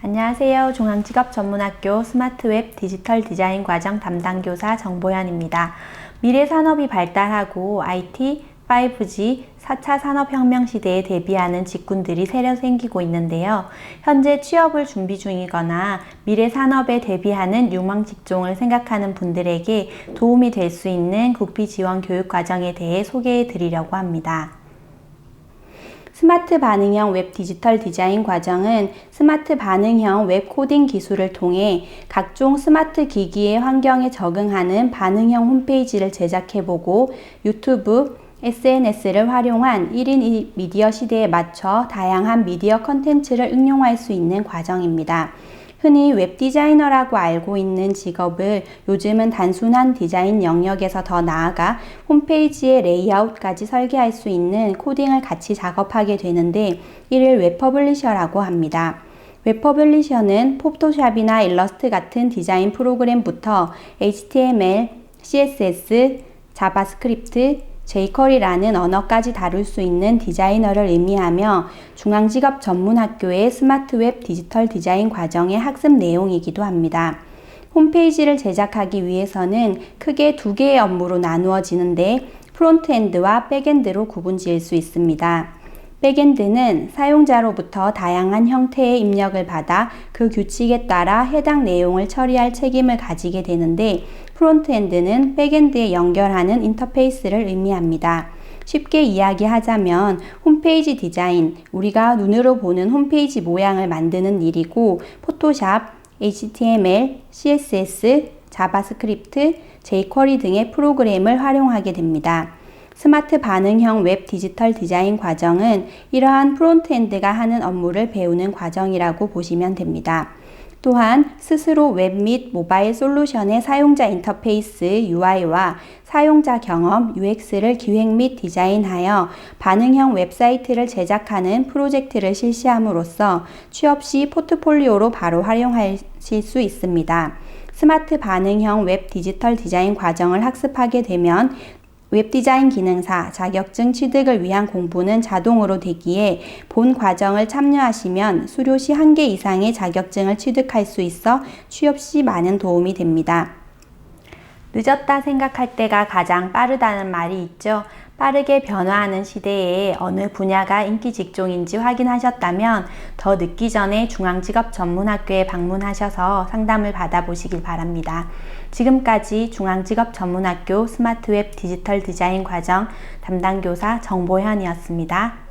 안녕하세요. 중앙직업전문학교 스마트웹 디지털 디자인 과정 담당 교사 정보현입니다. 미래 산업이 발달하고 IT, 5G, 4차 산업혁명 시대에 대비하는 직군들이 새로 생기고 있는데요. 현재 취업을 준비 중이거나 미래 산업에 대비하는 유망 직종을 생각하는 분들에게 도움이 될 수 있는 국비 지원 교육 과정에 대해 소개해 드리려고 합니다. 스마트 반응형 웹 디지털 디자인 과정은 스마트 반응형 웹 코딩 기술을 통해 각종 스마트 기기의 환경에 적응하는 반응형 홈페이지를 제작해보고 유튜브, SNS를 활용한 1인 미디어 시대에 맞춰 다양한 미디어 컨텐츠를 응용할 수 있는 과정입니다. 흔히 웹 디자이너라고 알고 있는 직업을 요즘은 단순한 디자인 영역에서 더 나아가 홈페이지의 레이아웃까지 설계할 수 있는 코딩을 같이 작업하게 되는데 이를 웹 퍼블리셔라고 합니다. 웹 퍼블리셔는 포토샵이나 일러스트 같은 디자인 프로그램부터 HTML, CSS, 자바스크립트, jQuery라는 언어까지 다룰 수 있는 디자이너를 의미하며 중앙직업 전문학교의 스마트 웹 디지털 디자인 과정의 학습 내용이기도 합니다. 홈페이지를 제작하기 위해서는 크게 두 개의 업무로 나누어지는데 프론트엔드와 백엔드로 구분 지을 수 있습니다. 백엔드는 사용자로부터 다양한 형태의 입력을 받아 그 규칙에 따라 해당 내용을 처리할 책임을 가지게 되는데 프론트엔드는 백엔드에 연결하는 인터페이스를 의미합니다. 쉽게 이야기하자면 홈페이지 디자인, 우리가 눈으로 보는 홈페이지 모양을 만드는 일이고 포토샵, HTML, CSS, 자바스크립트, jQuery 등의 프로그램을 활용하게 됩니다. 스마트 반응형 웹 디지털 디자인 과정은 이러한 프론트엔드가 하는 업무를 배우는 과정이라고 보시면 됩니다. 또한 스스로 웹 및 모바일 솔루션의 사용자 인터페이스 UI와 사용자 경험 UX를 기획 및 디자인하여 반응형 웹사이트를 제작하는 프로젝트를 실시함으로써 취업 시 포트폴리오로 바로 활용하실 수 있습니다. 스마트 반응형 웹 디지털 디자인 과정을 학습하게 되면 웹디자인 기능사 자격증 취득을 위한 공부는 자동으로 되기에 본 과정을 참여하시면 수료 시 한 개 이상의 자격증을 취득할 수 있어 취업 시 많은 도움이 됩니다. 늦었다 생각할 때가 가장 빠르다는 말이 있죠. 빠르게 변화하는 시대에 어느 분야가 인기 직종인지 확인하셨다면 더 늦기 전에 중앙직업전문학교에 방문하셔서 상담을 받아보시길 바랍니다. 지금까지 중앙직업전문학교 스마트웹 디지털 디자인 과정 담당 교사 정보현이었습니다.